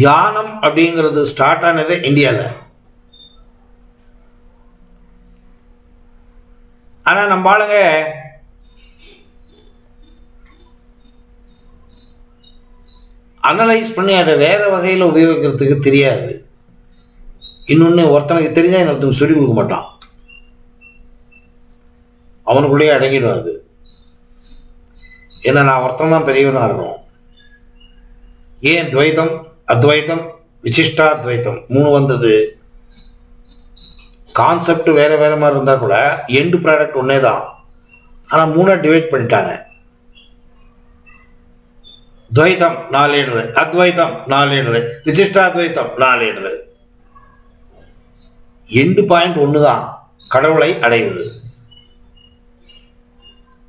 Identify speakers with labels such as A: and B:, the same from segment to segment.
A: தியானம் அப்படிங்கிறது ஸ்டார்ட் ஆனதே இந்தியாவில் ஆனால் நம்ம ஆளுங்க அனலைஸ் பண்ணி அதை வேறு வகையில் உபயோகிக்கிறதுக்கு தெரியாது. இன்னொன்று ஒருத்தனுக்கு தெரிஞ்சால் இன்னொருத்தனுக்கு சொல்லிக் கொடுக்க மாட்டான். அவனுக்குள்ளேயே அடங்கிடும் அது. ஏன்னா நான் ஒருத்தன் தான் பெரியவனாக இருக்கணும். ஏன் துவைதம் அத்வைதம் விசிஷ்டாத்வைத்தம் மூணு வந்தது. கான்செப்ட் வேற வேற மாதிரி இருந்தால் கூட எண்டு ப்ராடக்ட் ஒன்றே தான் ஆனால் மூணாக டிவைட் பண்ணிட்டாங்க. துவைதம் நாலேழு அத்வைதம் நாலேழு விசிஷ்டாத்வைத்தம் நாலேழு எண்டு பாயிண்ட் ஒன்று தான் கடவுளை அடைவது.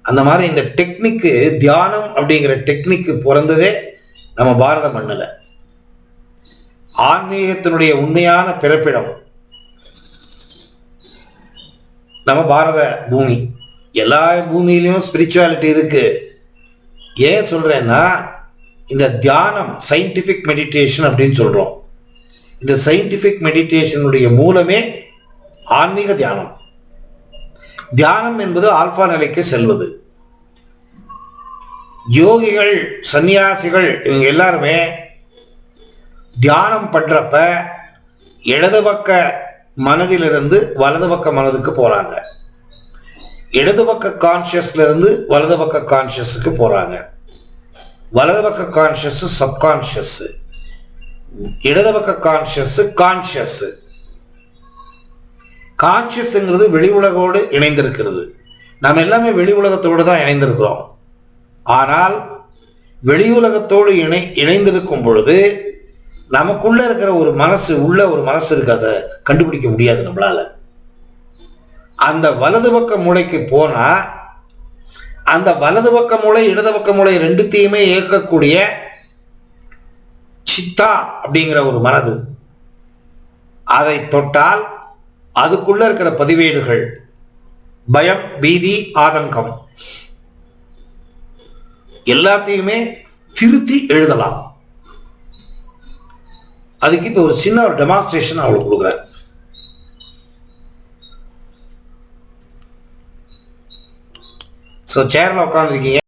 A: அந்த மாதிரி இந்த டெக்னிக்கு தியானம் அப்படிங்கிற டெக்னிக்கு பிறந்ததே நம்ம பாரத மண்ணில். ஆன்மீகத்தினுடைய உண்மையான பிறப்பிடம் நம்ம பாரத பூமி. எல்லா பூமியிலையும் ஸ்பிரிச்சுவாலிட்டி இருக்கு. ஏன் சொல்றேன்னா இந்த தியானம் சயின்டிஃபிக் மெடிடேஷன் அப்படின்னு சொல்றோம். இந்த சயின்டிஃபிக் மெடிடேஷனுடைய மூலமே ஆன்மீக தியானம். தியானம் என்பது ஆல்பா நிலைக்கு செல்வது. யோகிகள் சன்னியாசிகள் இவங்க எல்லாருமே தியானம் பண்ணுறப்ப இடது பக்க மனதிலிருந்து வலது பக்க மனதுக்கு போகிறாங்க இடது பக்க கான்ஷியஸ்லேருந்து வலது பக்க கான்ஷியஸுக்கு போகிறாங்க வலது பக்க கான்சியஸ் சப்கான்சியஸ் இடது பக்க கான்சியஸ் கான்சியஸ் கான்சியஸ்ங்கிறது வெளி உலகோடு இணைந்திருக்கிறது. நாம் எல்லாமே வெளி உலகத்தோடு தான் இணைந்திருக்கிறோம். ஆனால் வெளி உலகத்தோடு இணை இணைந்திருக்கும் பொழுது நமக்குள்ள இருக்கிற ஒரு மனசு உள்ள ஒரு மனசு இருக்கு அதை கண்டுபிடிக்க முடியாது நம்மளால. அந்த வலது பக்க மூளைக்கு போனா அந்த வலது பக்க மூளை இடது பக்க மூளை ரெண்டுத்தையுமே இயக்கக்கூடிய சித்தா அப்படிங்கிற ஒரு மனது. அதை தொட்டால் அதுக்குள்ள இருக்கிற பதிவேடுகள் பயம் பீதி ஆதங்கம் எல்லாத்தையுமே திருத்தி எழுதலாம். அதுக்கு இப்போ ஒரு சின்ன ஒரு டெமான்ஸ்ட்ரேஷன் அவளுக்கு கொடுக்குறேன். ஸோ சேரில் உட்காந்துருக்கீங்க